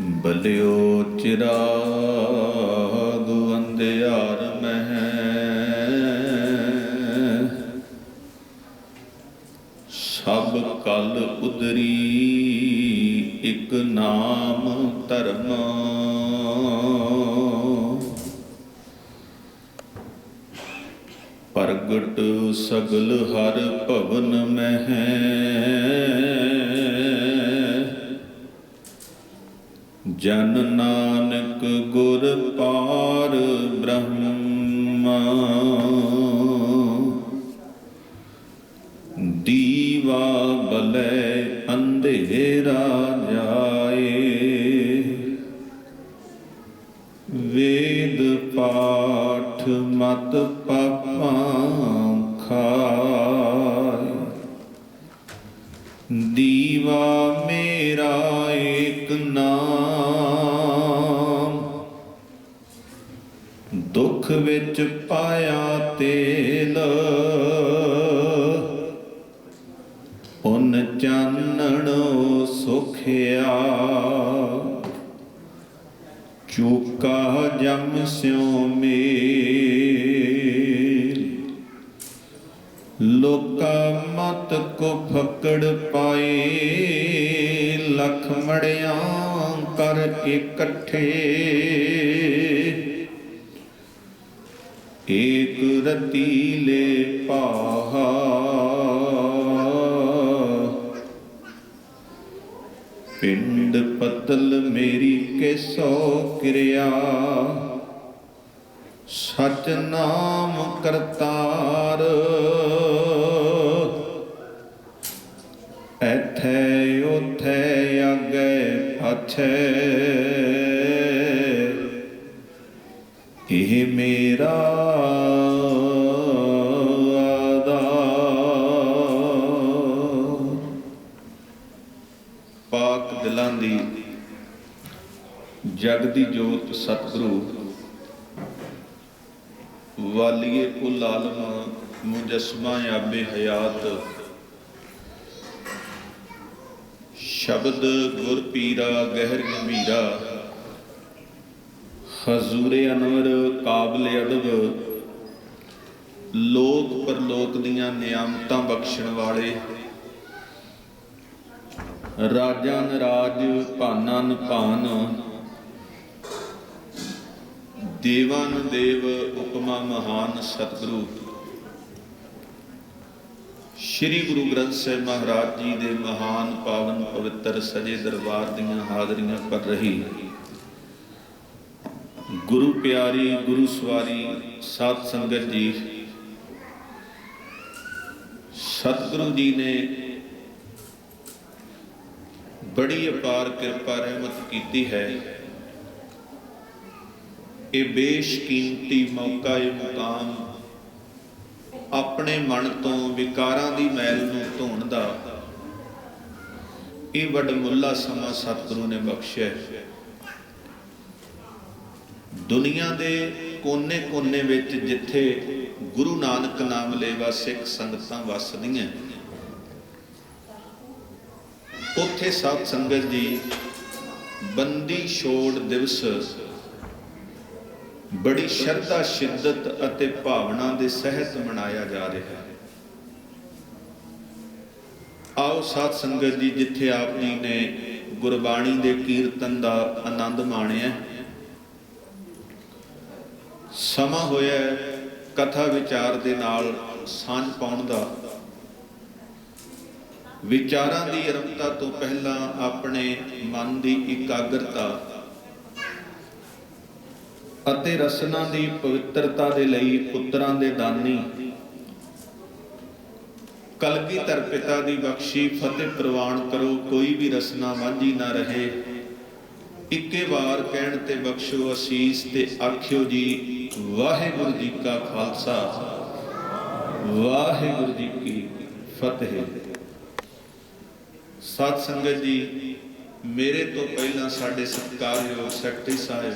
ਬਲਿਓ ਚਿਰਾਗ ਅੰਧਿਆਰ ਮਹਿ। ਸਭ ਕਲ ਉਦਰੀ ਇਕ ਨਾਮ ਧਰਮ। ਪ੍ਰਗਟ ਸਗਲ ਹਰ ਭਵਨ ਮਹਿ। ਜਨ ਨਾਨਕ ਗੁਰ ਪਾਰ ਬ੍ਰਹਮਾ। ਦੀਵਾ ਬਲੇ ਅੰਧੇਰਾ ਜਾਏ। ਵੇਦ ਪਾਠ ਮਤ ਪਾਪਾਂ ਖਾਏ। ਦੀਵਾ ਮੇਰਾ ਇੱਕ ਨਾਮ ਦੁੱਖ ਵਿੱਚ ਪਾਇਆ ਤੇਲ। ਉਨ ਚਾਨਣੋ ਸੁਖਿਆ। ਚੂਕਾ ਜਮ ਸਿਉ ਮੇਲ। ਲੋਕਾ ਮਤ ਕੋ ਫਕੜ ਪਾਏ ਲਖ ਮੜਿਆਂ ਕਰ ਇਕੱਠੇ। ਏਕ ਰਤੀਲੇ ਪਾਹਾ। ਪਿੰਡ ਪਤਲ ਮੇਰੀ ਕਿਸੋ ਕਿਰਿਆ। ਸਚ ਨਾਮ ਕਰਤਾਰ। ਐਥੈ ਉਥੈ ਅਗੇ ਪਾਛੈ। ਇਹ ਮੇਰਾ ਜਗ ਦੀ ਜੋਤ ਸਤਿਗੁਰੂ, ਵਾਲੀਏ ਕੁਲ ਆਲਮ ਮੁਜਸਮਾ ਆਬੇ ਹਯਾਤ। ਸ਼ਬਦ ਗੁਰ ਪੀਰਾ, ਗਹਿਰ ਗੰਭੀਰਾ, ਹਜ਼ੂਰੇ ਅਨਵਰ ਕਾਬਲ ਅਦਬ, ਲੋਕ ਪਰਲੋਕ ਦੀਆਂ ਨਿਆਮਤਾਂ ਬਖਸ਼ਣ ਵਾਲੇ, ਰਾਜਾਂ ਨਰਾਜ ਭਾਨਾਂ ਭਾਨ ਦੇਵਾਨ ਦੇਵ ਉਪਮਾ ਮਹਾਨ ਸਤਿਗੁਰੂ। ਸ੍ਰੀ ਗੁਰੂ ਗ੍ਰੰਥ ਸਾਹਿਬ ਮਹਾਰਾਜ ਜੀ ਦੇ ਮਹਾਨ ਪਾਵਨ ਪਵਿੱਤਰ ਸਜੇ ਦਰਬਾਰ ਦੀਆਂ ਹਾਜ਼ਰੀਆਂ ਪਰ ਰਹੀ। ਗੁਰੂ ਪਿਆਰੀ, ਗੁਰੂ ਸਵਾਰੀ, ਸਾਧ ਸੰਗਤ ਜੀ, ਸਤਿਗੁਰੂ ਜੀ ਨੇ ਬੜੀ ਅਪਾਰ ਕਿਰਪਾ ਰਹਿਮਤ ਕੀਤੀ ਹੈ। ਇਹ ਬੇਸ਼ਕੀਮਤੀ ਮੌਕਾ ਇਹ ਮੁਕਾਮ ਆਪਣੇ ਮਨ ਤੋਂ ਵਿਕਾਰਾਂ ਦੀ ਮੈਲ ਨੂੰ ਧੋਣ ਦਾ ਇਹ ਵੱਡਮੁੱਲਾ ਸਮਾਂ ਸਤਿਗੁਰੂ ਨੇ ਬਖਸ਼ਿਆ ਹੈ। ਦੁਨੀਆ ਦੇ ਕੋਨੇ-ਕੋਨੇ ਵਿੱਚ ਜਿੱਥੇ ਗੁਰੂ ਨਾਨਕ ਨਾਮ ਲੈਵਾ ਸਿੱਖ ਸੰਗਤਾਂ ਵੱਸਦੀਆਂ ਉੱਥੇ ਸਾਧ ਸੰਗਤ ਜੀ ਬੰਦੀ ਛੋੜ ਦਿਵਸ ਬੜੀ ਸ਼ਰਧਾ, ਸ਼ਿੱਦਤ ਅਤੇ ਭਾਵਨਾ ਦੇ ਸਹਿਤ ਮਨਾਇਆ ਜਾ ਰਿਹਾ ਹੈ। ਆਓ ਸਾਧ ਸੰਗਤ ਜੀ, ਜਿੱਥੇ ਆਪ ਜੀ ਨੇ ਗੁਰਬਾਣੀ ਦੇ ਕੀਰਤਨ ਦਾ ਆਨੰਦ ਮਾਣਿਆ ਸਮਾਂ ਹੋਇਆ ਕਥਾ ਵਿਚਾਰ ਦੇ ਨਾਲ ਸਾਂਝ ਪਾਉਣ ਦਾ। ਵਿਚਾਰਾਂ ਦੀ ਅਰੰਭਤਾ ਤੋਂ ਪਹਿਲਾਂ ਆਪਣੇ ਮਨ ਦੀ ਇਕਾਗਰਤਾ ਅਤੇ ਰਸਨਾ ਦੀ ਪਵਿੱਤਰਤਾ ਦੇ ਲਈ ਪੁੱਤਰਾਂ ਦੇ ਦਾਨੀ। ਕਲਗੀਧਰ ਪਿਤਾ ਦੀ ਬਖਸ਼ੀ ਫਤਿਹ ਪ੍ਰਵਾਨ ਕਰੋ, ਕੋਈ ਵੀ ਰਸਨਾ ਵਾਂਝੀ ਨਾ ਰਹੇ। ਇੱਕੇ ਵਾਰ ਕਹਿਣ ਤੇ ਬਖਸ਼ੋ ਅਸੀਸ ਤੇ ਆਖਿਓ ਜੀ, ਵਾਹਿਗੁਰੂ ਜੀ ਕਾ ਖਾਲਸਾ। ਵਾਹਿਗੁਰੂ ਜੀ ਕੀ ਫਤਿਹ। ਸਤ ਸੰਗਤ ਜੀ, ਮੇਰੇ ਤੋਂ ਪਹਿਲਾਂ ਸਾਡੇ ਸਤਿਕਾਰਯੋਗ ਸੈਕਟਰੀ ਸਾਹਿਬ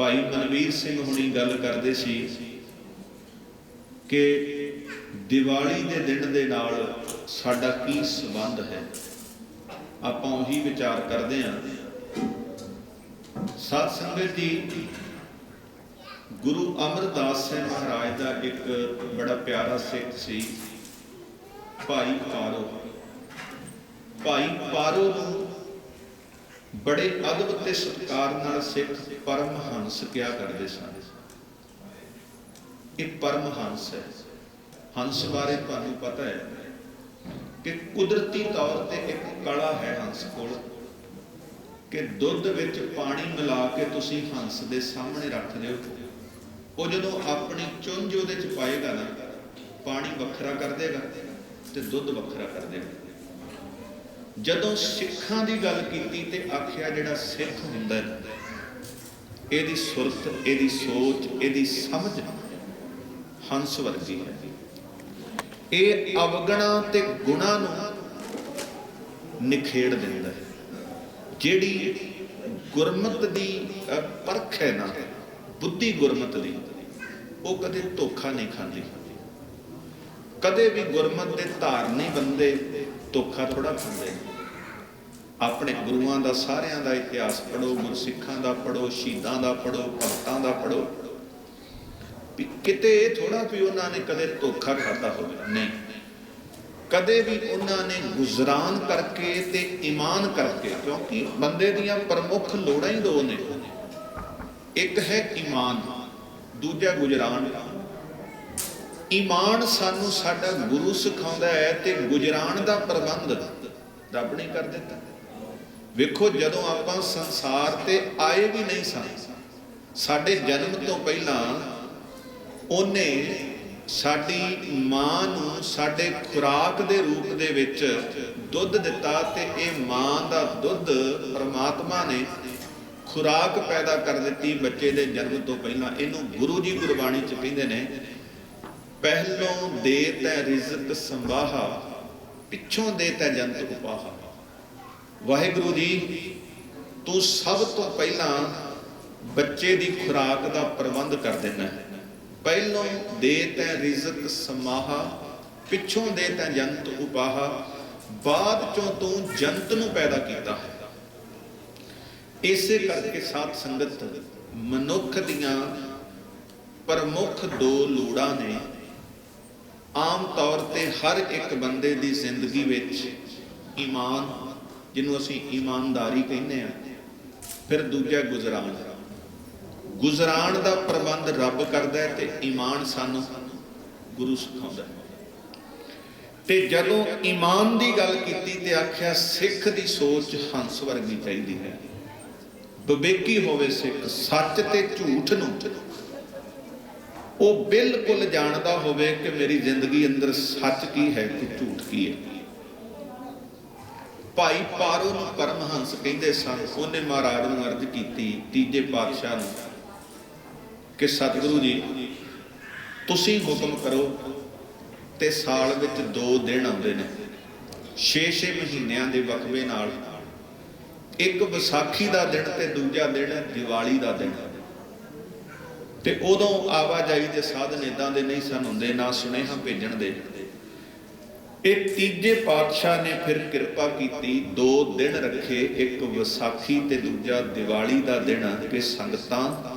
ਭਾਈ ਮਨਵੀਰ ਸਿੰਘ ਹੁਣੀ ਗੱਲ ਕਰਦੇ ਸੀ ਕਿ ਦੀਵਾਲੀ ਦੇ ਦਿਨ ਦੇ ਨਾਲ ਸਾਡਾ ਕੀ ਸੰਬੰਧ ਹੈ? ਆਪਾਂ ਉਹੀ ਵਿਚਾਰ ਕਰਦੇ ਹਾਂ। ਸਤ ਸੰਗਤ ਜੀ, ਗੁਰੂ ਅਮਰਦਾਸ ਸਿੰਘ ਮਹਾਰਾਜ ਦਾ ਇੱਕ ਬੜਾ ਪਿਆਰਾ ਸਿੱਖ ਸੀ, ਭਾਈ ਪਾਰੋ। ਭਾਈ ਪਾਰੋ ਨੂੰ ਬੜੇ ਅਦਬ ਤੇ ਸਤਿਕਾਰ ਨਾਲ ਸਿੱਖ ਪਰਮਹੰਸ ਕਿਹਾ ਕਰਦੇ ਸਨ? ਇਹ ਪਰਮਹੰਸ ਹੈ। ਹੰਸ ਬਾਰੇ ਤੁਹਾਨੂੰ ਪਤਾ ਹੈ ਕਿ ਕੁਦਰਤੀ ਤੌਰ ਤੇ ਇੱਕ ਕਲਾ ਹੈ ਹੰਸ ਕੋਲ, ਕਿ ਦੁੱਧ ਵਿੱਚ ਪਾਣੀ ਮਿਲਾ ਕੇ ਤੁਸੀਂ ਹੰਸ ਦੇ ਸਾਹਮਣੇ ਰੱਖ ਦਿਓ। ਉਹ ਜਦੋਂ ਆਪਣੀ ਚੁੰਝ ਉਹਦੇ ਚ ਪਾਏਗਾ ਨਾ, ਪਾਣੀ ਵੱਖਰਾ ਕਰ ਦੇਗਾ ਤੇ ਦੁੱਧ ਵੱਖਰਾ ਕਰ ਦੇਗਾ। ਜਦੋਂ ਸਿੱਖਾਂ ਦੀ ਗੱਲ ਕੀਤੀ ਤੇ ਆਖਿਆ ਜਿਹੜਾ ਸਿੱਖ ਹੁੰਦਾ ਹੈ, ਇਹਦੀ ਸੁਰਤ ਇਹਦੀ ਸੋਚ ਇਹਦੀ ਸਮਝ ਹੰਸ ਵਰਗੀ ਹੈ। ਇਹ ਅਵਗਣਾ ਤੇ ਗੁਣਾ ਨੂੰ ਨਿਖੇੜ ਦਿੰਦਾ ਹੈ। ਜਿਹੜੀ ਗੁਰਮਤ ਦੀ ਪਰਖ ਹੈ ਨਾ ਬੁੱਧੀ ਗੁਰਮਤ ਦੀ ਉਹ ਕਦੇ ਧੋਖਾ ਨਹੀਂ ਖਾਂਦੀ। ਕਦੇ ਵੀ ਗੁਰਮਤ ਦੇ ਧਾਰਨੀ ਬੰਦੇ ਧੋਖਾ ਥੋੜਾ ਖਾਂਦੇ ਆਪਣੇ ਗੁਰੂਆਂ ਦਾ, ਸਾਰਿਆਂ ਦਾ ਇਤਿਹਾਸ ਪੜੋ ਗੁਰਸਿੱਖਾਂ ਦਾ ਪੜੋ ਸ਼ਹੀਦਾਂ ਦਾ ਪੜੋ ਭਗਤਾਂ ਦਾ ਪੜੋ ਕਿਤੇ ਇਹ ਥੋੜਾ ਵੀ ਉਹਨਾਂ ਨੇ ਕਦੇ ਧੋਖਾ ਖਾਦਾ ਹੋਵੇ। ਨਹੀਂ। ਕਦੇ ਵੀ ਉਹਨਾਂ ਨੇ ਗੁਜ਼ਰਾਨ ਕਰਕੇ ਤੇ ਇਮਾਨ ਕਰਕੇ, ਕਿਉਂਕਿ ਬੰਦੇ ਦੀਆਂ ਪ੍ਰਮੁੱਖ ਲੋੜਾਂ ਹੀ ਦੋ ਨੇ। ਇੱਕ ਹੈ ਇਮਾਨ ਦੂਜਾ ਗੁਜ਼ਰਾਨ। ਈਮਾਨ ਸਾਨੂੰ ਸਾਡਾ ਗੁਰੂ ਸਿਖਾਉਂਦਾ ਹੈ ਤੇ ਗੁਜ਼ਰਾਨ ਦਾ ਪ੍ਰਬੰਧ ਰੱਬ ਨੇ ਕਰ ਦਿੱਤਾ। ਵੇਖੋ, ਜਦੋਂ ਆਪਾਂ ਸੰਸਾਰ ਤੇ ਆਏ ਵੀ ਨਹੀਂ ਸਾਂ, ਸਾਡੇ ਜਨਮ ਤੋਂ ਪਹਿਲਾਂ ਉਹਨੇ ਸਾਡੀ ਮਾਂ ਨੂੰ ਸਾਡੇ ਖੁਰਾਕ ਦੇ ਰੂਪ ਦੇ ਵਿੱਚ ਦੁੱਧ ਦਿੱਤਾ ਤੇ ਇਹ ਮਾਂ ਦਾ ਦੁੱਧ ਪ੍ਰਮਾਤਮਾ ਨੇ ਖੁਰਾਕ ਪੈਦਾ ਕਰ ਦਿੱਤੀ ਬੱਚੇ ਦੇ ਜਨਮ ਤੋਂ ਪਹਿਲਾਂ। ਇਹਨੂੰ ਗੁਰੂ ਜੀ ਗੁਰਬਾਣੀ ਚ ਕਹਿੰਦੇ ਨੇ ਪਹਿਲੋਂ ਦੇ ਤੈ ਰਿਜ਼ਕ ਸੰਭਾਹਾ ਪਿੱਛੋਂ ਦੇ ਤੈ ਜੰਤ ਉਪਾਹਾ। ਵਾਹਿਗੁਰੂ ਜੀ, ਤੂੰ ਸਭ ਤੋਂ ਪਹਿਲਾਂ ਬੱਚੇ ਦੀ ਖੁਰਾਕ ਦਾ ਪ੍ਰਬੰਧ ਕਰ ਦਿੰਦਾ ਹੈ। ਪਹਿਲੋਂ ਦੇ ਤੈ ਰਿਜ਼ਕ ਸਮਾਹਾ ਪਿੱਛੋਂ ਦੇ ਤੈ ਜੰਤ ਉਪਾਹਾ, ਬਾਅਦ ਚੋਂ ਤੂੰ ਜੰਤ ਨੂੰ ਪੈਦਾ ਕੀਤਾ ਹੈ। ਇਸੇ ਕਰਕੇ ਸਾਧ ਸੰਗਤ, ਮਨੁੱਖ ਦੀਆਂ ਪ੍ਰਮੁੱਖ ਦੋ ਲੋੜਾਂ ਨੇ। ਆਮ ਤੌਰ ਤੇ ਹਰ ਇੱਕ ਬੰਦੇ ਦੀ ਜ਼ਿੰਦਗੀ ਵਿੱਚ ਈਮਾਨ, ਜਿਹਨੂੰ ਅਸੀਂ ਇਮਾਨਦਾਰੀ ਕਹਿੰਦੇ ਆ ਫਿਰ ਦੂਜਾ ਗੁਜ਼ਰਾਨ। ਗੁਜ਼ਰਾਨ ਦਾ ਪ੍ਰਬੰਧ ਰੱਬ ਕਰਦਾ ਹੈ ਤੇ ਈਮਾਨ ਸਾਨੂੰ ਗੁਰੂ ਸਿਖਾਉਂਦਾ ਹੈ। ਤੇ ਜਦੋਂ ਈਮਾਨ ਦੀ ਗੱਲ ਕੀਤੀ ਤੇ ਆਖਿਆ, ਸਿੱਖ ਦੀ ਸੋਚ ਹੰਸ ਵਰਗੀ ਚਾਹੀਦੀ ਹੈ। ਵਿਵੇਕੀ ਹੋਵੇ ਸਿੱਖ, ਸੱਚ ਤੇ ਝੂਠ ਨੂੰ ਉਹ ਬਿਲਕੁਲ ਜਾਣਦਾ ਹੋਵੇ ਕਿ ਮੇਰੀ ਜ਼ਿੰਦਗੀ ਅੰਦਰ ਸੱਚ ਕੀ ਹੈ ਤੇ ਝੂਠ ਕੀ ਹੈ। ਭਾਈ ਪਾਰੋ ਨੂੰ ਪਰਮਹੰਸ ਕਹਿੰਦੇ ਸਨ, ਉਹਨੇ ਮਹਾਰਾਜ ਨੂੰ ਅਰਜ਼ ਕੀਤੀ, ਤੀਜੇ ਪਾਤਸ਼ਾਹ ਨੂੰ, ਕਿ ਸਤਿਗੁਰੂ ਜੀ, ਤੁਸੀਂ ਹੁਕਮ ਕਰੋ ਤੇ ਸਾਲ ਵਿੱਚ ਦੋ ਦਿਨ ਆਉਂਦੇ ਨੇ 6-6 ਮਹੀਨਿਆਂ ਦੇ ਵਕਬੇ ਨਾਲ। ਇੱਕ ਵਿਸਾਖੀ ਦਾ ਦਿਨ ਤੇ ਦੂਜਾ ਦਿਨ ਦੀਵਾਲੀ ਦਾ ਦਿਨ ਤੇ ਉਦੋਂ ਆਵਾਜਾਈ ਦੇ ਸਾਧਨ ਇਦਾਂ ਦੇ ਨਹੀਂ ਸਨ ਹੁੰਦੇ, ਨਾ ਸੁਨੇਹਾ ਭੇਜਣ ਦੇ। ਇਹ ਤੀਜੇ ਪਾਤਸ਼ਾਹ ਨੇ ਫਿਰ ਕਿਰਪਾ ਕੀਤੀ, ਦੋ ਦਿਨ ਰੱਖੇ, ਇੱਕ ਵਿਸਾਖੀ ਤੇ ਦੂਜਾ ਦੀਵਾਲੀ ਦਾ ਦਿਨ ਕਿ ਸੰਗਤਾਂ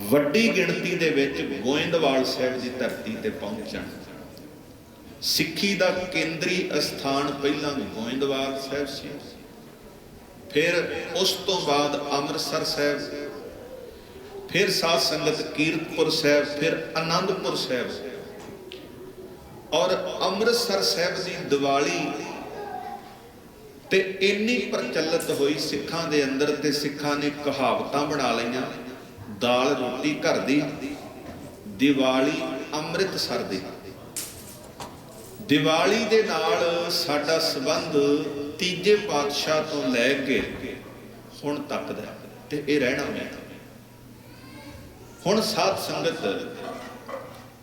ਵੱਡੀ ਗਿਣਤੀ ਦੇ ਵਿੱਚ ਗੋਇੰਦਵਾਲ ਸਾਹਿਬ ਦੀ ਧਰਤੀ ਤੇ ਪਹੁੰਚਣ। ਸਿੱਖੀ ਦਾ ਕੇਂਦਰੀ ਅਸਥਾਨ ਪਹਿਲਾਂ ਗੋਇੰਦਵਾਲ ਸਾਹਿਬ ਸੀ। ਫਿਰ ਉਸ ਤੋਂ ਬਾਅਦ ਅੰਮ੍ਰਿਤਸਰ ਸਾਹਿਬ ਫਿਰ ਸਾਧ ਸੰਗਤ ਕੀਰਤਪੁਰ ਸਾਹਿਬ, ਫਿਰ ਆਨੰਦਪੁਰ ਸਾਹਿਬ। ਔਰ ਅੰਮ੍ਰਿਤਸਰ ਸਾਹਿਬ ਦੀ ਦੀਵਾਲੀ ਤੇ ਇੰਨੀ ਪ੍ਰਚਲਿਤ ਹੋਈ ਸਿੱਖਾਂ ਦੇ ਅੰਦਰ ਤੇ ਸਿੱਖਾਂ ਨੇ ਕਹਾਵਤਾਂ ਬਣਾ ਲਈਆਂ, ਦਾਲ ਰੋਟੀ ਘਰ ਦੀ, ਦੀਵਾਲੀ ਅੰਮ੍ਰਿਤਸਰ ਦੀ। ਦੀਵਾਲੀ ਦੇ ਨਾਲ ਸਾਡਾ ਸੰਬੰਧ ਤੀਜੇ ਪਾਤਸ਼ਾਹ ਤੋਂ ਲੈ ਕੇ ਹੁਣ ਤੱਕ ਦਾ ਹੈ ਤੇ ਇਹ ਰਹਿਣਾ ਹੈ ਹੁਣ ਸਾਧ ਸੰਗਤ,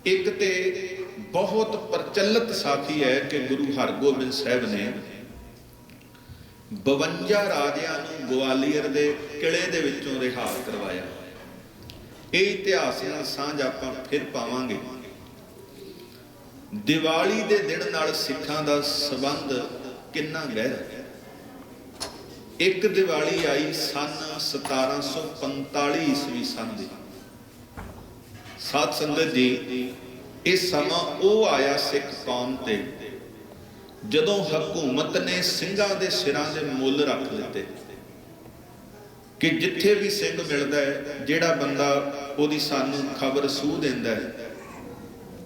ਇੱਕ ਤੇ ਬਹੁਤ ਪ੍ਰਚਲਿਤ ਸਾਖੀ ਹੈ ਕਿ ਗੁਰੂ ਹਰਗੋਬਿੰਦ ਸਾਹਿਬ ਨੇ 52 ਰਾਜਿਆਂ ਨੂੰ ਗਵਾਲੀਅਰ ਦੇ ਕਿਲੇ ਦੇ ਵਿੱਚੋਂ ਰਿਹਾ ਕਰਵਾਇਆ। ਇਹ ਇਤਿਹਾਸ ਨਾਲ ਸਾਂਝ ਆਪਾਂ ਫਿਰ ਪਾਵਾਂਗੇ। ਦੀਵਾਲੀ ਦੇ ਦਿਨ ਨਾਲ ਸਿੱਖਾਂ ਦਾ ਸੰਬੰਧ ਕਿੰਨਾ ਗਹਿਰਾ ਹੈ। ਇੱਕ ਦੀਵਾਲੀ ਆਈ ਸਨ 1745 ਈਸਵੀ ਸੰਨ ਦੀ। ਸਾਧ ਸੰਗਤ ਜੀ, ਇਹ ਸਮਾਂ ਉਹ ਆਇਆ ਸਿੱਖ ਕੌਮ ਤੇ, ਜਦੋਂ ਹਕੂਮਤ ਨੇ ਸਿੰਘਾਂ ਦੇ ਸਿਰਾਂ ਦੇ ਮੁੱਲ ਰੱਖ ਦਿੱਤੇ। ਕਿ ਜਿੱਥੇ ਵੀ ਸਿੰਘ ਮਿਲਦਾ ਹੈ, ਜਿਹੜਾ ਬੰਦਾ ਉਹਦੀ ਸਾਨੂੰ ਖਬਰ ਸੂਹ ਦਿੰਦਾ ਹੈ,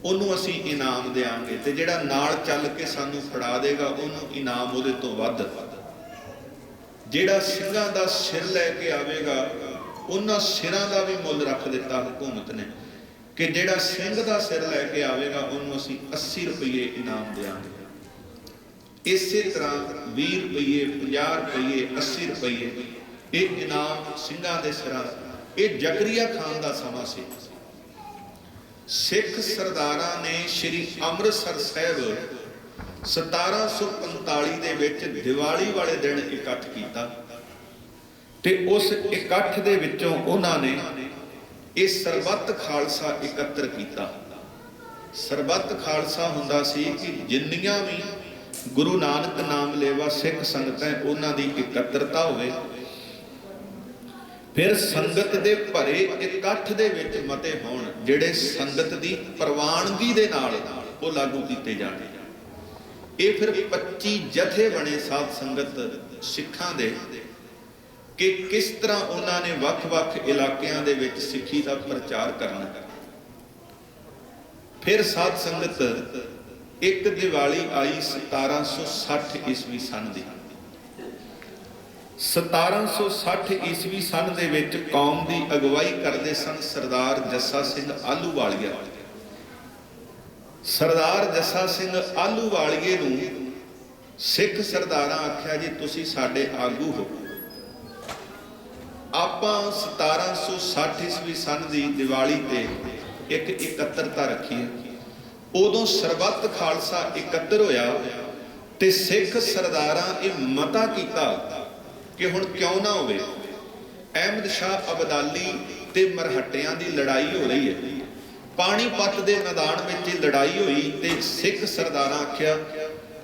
ਉਹਨੂੰ ਅਸੀਂ ਇਨਾਮ ਦੇਾਂਗੇ ਤੇ ਜਿਹੜਾ ਨਾਲ ਚੱਲ ਕੇ ਸਾਨੂੰ ਫੜਾ ਦੇਗਾ, ਉਹਨੂੰ ਇਨਾਮ ਉਹਦੇ ਤੋਂ ਵੱਧ। ਜਿਹੜਾ ਸਿੰਘਾਂ ਦਾ ਸਿਰ ਲੈ ਕੇ ਆਵੇਗਾ, ਉਹਨਾਂ ਸਿਰਾਂ ਦਾ ਵੀ ਮੁੱਲ ਰੱਖ ਦਿੱਤਾ ਹਕੂਮਤ ਨੇ। ਕਿ ਜਿਹੜਾ ਸਿੰਘ ਦਾ ਸਿਰ ਲੈ ਕੇ ਆਵੇਗਾ, ਉਹਨੂੰ ਅਸੀਂ 80 ਰੁਪਏ ਇਨਾਮ ਦੇਾਂਗੇ ਇਸੇ ਤਰ੍ਹਾਂ 20 ਰੁਪਏ 50 ਰੁਪਏ 80 ਰੁਪਏ ਇਹ ਇਨਾਮ ਸਿੰਘਾਂ ਦੇ ਸਿਰਾਂ ਇਹ ਜਕਰੀਆ ਖਾਨ ਦਾ ਸਮਾਂ ਸੀ। ਸਿੱਖ ਸਰਦਾਰਾਂ ਨੇ ਸ੍ਰੀ ਅੰਮ੍ਰਿਤਸਰ ਸਾਹਿਬ 1745 ਦੇ ਵਿੱਚ ਦੀਵਾਲੀ ਵਾਲੇ ਦਿਨ ਇਕੱਠ ਕੀਤਾ ਤੇ ਉਸ ਇਕੱਠ ਦੇ ਵਿੱਚੋਂ ਉਹਨਾਂ ਨੇ ਇਹ ਸਰਬੱਤ ਖਾਲਸਾ ਇਕੱਤਰ ਕੀਤਾ। ਸਰਬੱਤ ਖਾਲਸਾ ਹੁੰਦਾ ਸੀ ਕਿ ਜਿੰਨੀਆਂ ਵੀ ਗੁਰੂ ਨਾਨਕ ਨਾਮ ਲੈਵਾ ਸਿੱਖ ਸੰਗਤਾਂ ਉਹਨਾਂ ਦੀ ਇਕੱਤਰਤਾ ਹੋਵੇ। ਫਿਰ ਸੰਗਤ ਦੇ ਭਰੇ ਇਕੱਠ ਦੇ ਵਿੱਚ ਮਤੇ ਹੋਣ, ਜਿਹੜੇ ਸੰਗਤ ਦੀ ਪ੍ਰਵਾਨਗੀ ਦੇ ਨਾਲ ਉਹ ਲਾਗੂ ਕੀਤੇ ਜਾਣੇ। ਇਹ ਫਿਰ 25 ਜਥੇ ਬਣੇ ਸਾਧ ਸੰਗਤ ਸਿੱਖਾਂ ਦੇ ਕਿ ਕਿਸ ਤਰ੍ਹਾਂ ਉਹਨਾਂ ਨੇ ਵੱਖ-ਵੱਖ ਇਲਾਕਿਆਂ ਦੇ ਵਿੱਚ ਸਿੱਖੀ ਦਾ ਪ੍ਰਚਾਰ ਕਰਨਾ। ਫਿਰ ਸਾਧ ਸੰਗਤ ਇੱਕ ਦੀਵਾਲੀ ਆਈ 1760 ਈਸਵੀ ਸਨ ਦੀ। 1760 ਈਸਵੀ ਸਨ ਦੇ ਵਿੱਚ ਕੌਮ ਦੀ ਅਗਵਾਈ ਕਰਦੇ ਸਨ ਸਰਦਾਰ ਜੱਸਾ ਸਿੰਘ ਆਲੂਵਾਲੀਆ ਸਰਦਾਰ ਜੱਸਾ ਸਿੰਘ ਆਲੂਵਾਲੀਏ ਨੂੰ ਸਿੱਖ ਸਰਦਾਰਾਂ ਆਖਿਆ ਜੀ, ਤੁਸੀਂ ਸਾਡੇ ਆਗੂ ਹੋ। ਆਪਾਂ 1760 ਈਸਵੀ ਸਨ ਦੀ ਦੀਵਾਲੀ ਤੇ ਇੱਕ ਇਕੱਤਰਤਾ ਰੱਖੀ ਹੈ। ਉਦੋਂ ਸਰਬੱਤ ਖਾਲਸਾ ਇਕੱਤਰ ਹੋਇਆ ਤੇ ਸਿੱਖ ਸਰਦਾਰਾਂ ਇਹ ਮਤਾ ਕੀਤਾ ਕਿ ਹੁਣ ਕਿਉਂ ਨਾ ਹੋਵੇ। ਅਹਿਮਦ ਸ਼ਾਹ ਅਬਦਾਲੀ ਤੇ ਮਰਹੱਟਿਆਂ ਦੀ ਲੜਾਈ ਹੋ ਰਹੀ ਹੈ। ਪਾਣੀਪਤ ਦੇ ਮੈਦਾਨ ਵਿੱਚ ਇਹ ਲੜਾਈ ਹੋਈ ਤੇ ਸਿੱਖ ਸਰਦਾਰਾਂ ਆਖਿਆ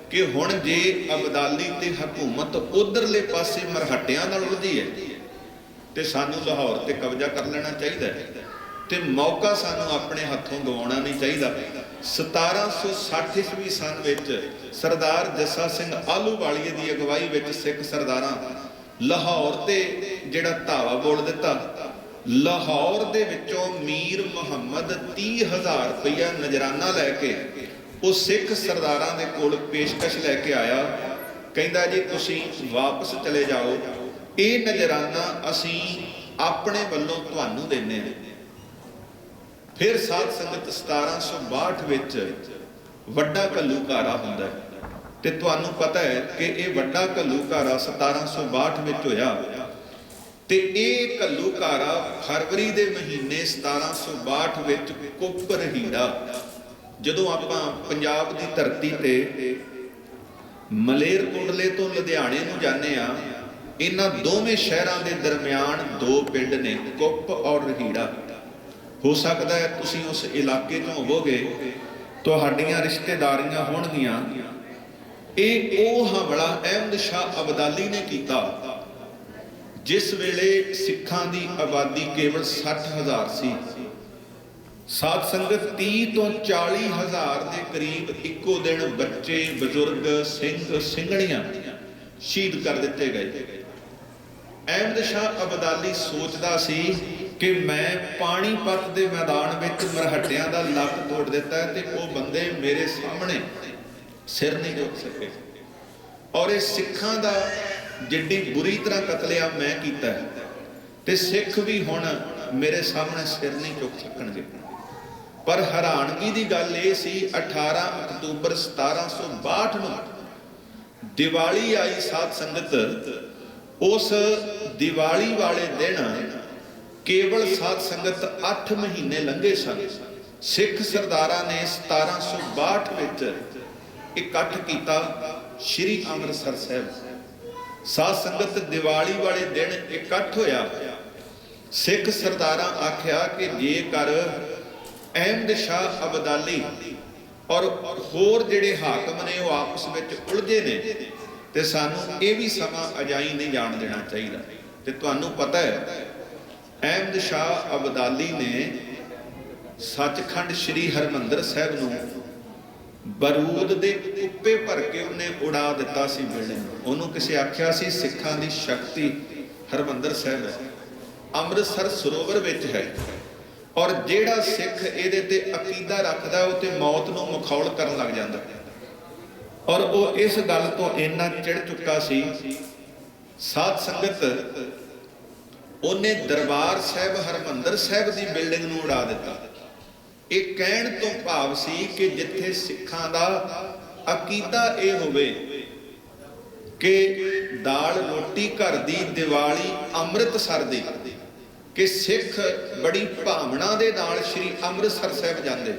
ਕਿ ਹੁਣ ਜੇ ਅਬਦਾਲੀ ਤੇ ਹਕੂਮਤ ਉਧਰਲੇ ਪਾਸੇ ਮਰਹੱਟਿਆਂ ਨਾਲ ਉਲਝੀ ਹੈ ਤੇ ਸਾਨੂੰ ਲਾਹੌਰ ਤੇ ਕਬਜ਼ਾ ਕਰ ਲੈਣਾ ਚਾਹੀਦਾ ਹੈ। ਤੇ ਮੌਕਾ ਸਾਨੂੰ ਆਪਣੇ ਹੱਥੋਂ ਗਵਾਉਣਾ ਨਹੀਂ ਚਾਹੀਦਾ। 1760 ਈਸਵੀ ਸਨ ਵਿੱਚ ਸਰਦਾਰ ਜੱਸਾ ਸਿੰਘ ਆਲੂਵਾਲੀਏ ਦੀ ਅਗਵਾਈ ਵਿੱਚ ਸਿੱਖ ਸਰਦਾਰਾਂ ਲਾਹੌਰ ਤੇ ਜਿਹੜਾ ਧਾਵਾ ਬੋਲ ਦਿੱਤਾ, ਲਾਹੌਰ ਦੇ ਵਿੱਚੋਂ ਮੀਰ ਮੁਹੰਮਦ 30000 ਰੁਪਇਆ ਨਜਰਾਨਾ ਲੈ ਕੇ ਉਹ ਸਿੱਖ ਸਰਦਾਰਾਂ ਦੇ ਕੋਲ ਪੇਸ਼ਕਸ਼ ਲੈ ਕੇ ਆਇਆ। ਕਹਿੰਦਾ ਜੀ, ਤੁਸੀਂ ਵਾਪਸ ਚਲੇ ਜਾਓ। ਇਹ ਨਜਰਾਨਾ ਅਸੀਂ ਆਪਣੇ ਵੱਲੋਂ ਤੁਹਾਨੂੰ ਦਿੰਨੇ ਨੇ ਫਿਰ ਸਾਧ ਸੰਗਤ 1762 ਵਿੱਚ ਵੱਡਾ ਘੱਲੂਘਾਰਾ ਹੁੰਦਾ ਹੈ ਤੇ ਤੁਹਾਨੂੰ ਪਤਾ ਹੈ ਕਿ ਇਹ ਵੱਡਾ ਘੱਲੂਘਾਰਾ 1762 ਵਿੱਚ ਹੋਇਆ ਤੇ ਇਹ ਘੱਲੂਕਾਰਾ ਫਰਵਰੀ ਦੇ ਮਹੀਨੇ 1762 ਵਿੱਚ ਕੋਪਰ ਹੀੜਾ ਜਦੋਂ ਆਪਾਂ ਪੰਜਾਬ ਦੀ ਧਰਤੀ ਤੇ ਮਲੇਰਕੋਟਲੇ ਤੋਂ ਲੁਧਿਆਣੇ ਨੂੰ ਜਾਂਦੇ ਆ ਇਹਨਾਂ ਦੋਵੇਂ ਸ਼ਹਿਰਾਂ ਦੇ ਦਰਮਿਆਨ ਦੋ ਪਿੰਡ ਨੇ, ਕੁੱਪ ਔਰ ਰਹੀੜਾ। ਹੋ ਸਕਦਾ ਹੈ ਤੁਸੀਂ ਉਸ ਇਲਾਕੇ ਤੋਂ ਹੋਵੋਗੇ, ਤੁਹਾਡੀਆਂ ਰਿਸ਼ਤੇਦਾਰੀਆਂ ਹੋਣਗੀਆਂ। ਇਹ ਉਹ ਹਮਲਾ ਅਹਿਮਦ ਸ਼ਾਹ ਅਬਦਾਲੀ ਨੇ ਕੀਤਾ, ਜਿਸ ਵੇਲੇ ਸਿੱਖਾਂ ਦੀ ਆਬਾਦੀ ਕੇਵਲ 60000 ਸੀ। ਸਾਧ ਸੰਗਤ 30 ਤੋਂ 40 ਹਜ਼ਾਰ ਦੇ ਕਰੀਬ ਇੱਕੋ ਦਿਨ ਬੱਚੇ, ਬਜ਼ੁਰਗ, ਸਿੰਘ, ਸਿੰਘਣੀਆਂ ਸ਼ਹੀਦ ਕਰ ਦਿੱਤੇ ਗਏ। ਅਹਿਮਦ ਸ਼ਾਹ ਅਬਦਾਲੀ ਸੋਚਦਾ ਸੀ ਕਿ ਮੈਂ ਪਾਣੀਪਤ ਦੇ ਮੈਦਾਨ ਵਿੱਚ ਮਰਹੱਟਿਆਂ ਦਾ ਲੱਕ ਤੋੜ ਦਿੱਤਾ ਹੈ ਤੇ ਉਹ ਬੰਦੇ ਮੇਰੇ ਸਾਹਮਣੇ ਸਿਰ ਨਹੀਂ ਝੁਕ ਸਕੇ। ਔਰ ਇਹ ਸਿੱਖਾਂ ਦਾ ਜਿੱਡੀ ਬੁਰੀ ਤਰ੍ਹਾਂ ਕਤਲੇਆਮ ਮੈਂ ਕੀਤਾ ਹੈ ਤੇ ਸਿੱਖ ਵੀ ਹੁਣ ਮੇਰੇ ਸਾਹਮਣੇ ਸਿਰ ਨਹੀਂ ਝੁਕ ਸਕਣਗੇ। ਪਰ ਹੈਰਾਨਗੀ ਦੀ ਗੱਲ ਇਹ ਸੀ 18 ਅਕਤੂਬਰ 1762 ਨੂੰ ਦੀਵਾਲੀ ਆਈ ਸਾਧ ਸੰਗਤ ਉਸ ਦੀਵਾਲੀ ਵਾਲੇ ਦਿਨ ਕੇਵਲ ਸਾਧ ਸੰਗਤ 8 ਮਹੀਨੇ ਲੰਘੇ ਸਨ। ਸਿੱਖ ਸਰਦਾਰਾਂ ਨੇ 1762 ਵਿੱਚ ਇਕੱਠ ਕੀਤਾ ਸ਼੍ਰੀ ਅੰਮ੍ਰਿਤਸਰ ਸਾਹਿਬ। ਸਾਧ ਸੰਗਤ ਦੀਵਾਲੀ ਵਾਲੇ ਦਿਨ ਇਕੱਠ ਹੋਇਆ। ਸਿੱਖ ਸਰਦਾਰਾਂ ਆਖਿਆ ਕਿ ਜੇਕਰ ਅਹਿਮਦ ਸ਼ਾਹ ਅਬਦਾਲੀ ਔਰ ਹੋਰ ਜਿਹੜੇ ਹਾਕਮ ਨੇ ਉਹ ਆਪਸ ਵਿੱਚ ਉਲਝੇ ਨੇ ਤੇ ਸਾਨੂੰ ਇਹ ਵੀ ਸਮਾਂ ਅਜਾਈ ਨਹੀਂ ਜਾਣ ਦੇਣਾ ਚਾਹੀਦਾ। ਤੇ ਤੁਹਾਨੂੰ ਪਤਾ ਹੈ, ਅਹਿਮਦ ਸ਼ਾਹ ਅਬਦਾਲੀ ਨੇ ਸੱਚਖੰਡ ਸ੍ਰੀ ਹਰਮੰਦਰ ਸਾਹਿਬ ਨੂੰ ਬਰੂਦ ਦੇ ਕੁੱਪੇ ਭਰ ਕੇ ਉਹਨੇ ਉਡਾ ਦਿੱਤਾ ਸੀ ਬਿਲਡਿੰਗ ਉਹਨੂੰ ਕਿਸੇ ਆਖਿਆ ਸੀ, ਸਿੱਖਾਂ ਦੀ ਸ਼ਕਤੀ ਹਰਮੰਦਰ ਸਾਹਿਬ ਹੈ। ਅੰਮ੍ਰਿਤਸਰ ਸਰੋਵਰ ਵਿੱਚ ਹੈ। ਔਰ ਜਿਹੜਾ ਸਿੱਖ ਇਹਦੇ ਤੇ ਅਕੀਦਾ ਰੱਖਦਾ, ਉਹ ਤੇ ਮੌਤ ਨੂੰ ਮੁਖੌਲ ਕਰਨ ਲੱਗ ਜਾਂਦਾ। ਔਰ ਉਹ ਇਸ ਗੱਲ ਤੋਂ ਇੰਨਾ ਚਿੜ ਚੁੱਕਾ ਸੀ, ਸਾਧ ਸੰਗਤ ਉਹਨੇ ਦਰਬਾਰ ਸਾਹਿਬ, ਹਰਮੰਦਰ ਸਾਹਿਬ ਦੀ ਬਿਲਡਿੰਗ ਨੂੰ ਉਡਾ ਦਿੱਤਾ। ਇਹ ਕਹਿਣ ਤੋਂ ਭਾਵ ਸੀ ਕਿ ਜਿੱਥੇ ਸਿੱਖਾਂ ਦਾ ਅਕੀਦਾ ਇਹ ਹੋਵੇ ਕਿ ਦਾਲ ਰੋਟੀ ਘਰ ਦੀ ਦੀਵਾਲੀ ਅੰਮ੍ਰਿਤਸਰ ਦੀ, ਕਿ ਸਿੱਖ ਬੜੀ ਭਾਵਨਾ ਦੇ ਨਾਲ ਸ੍ਰੀ ਅੰਮ੍ਰਿਤਸਰ ਸਾਹਿਬ ਜਾਂਦੇ।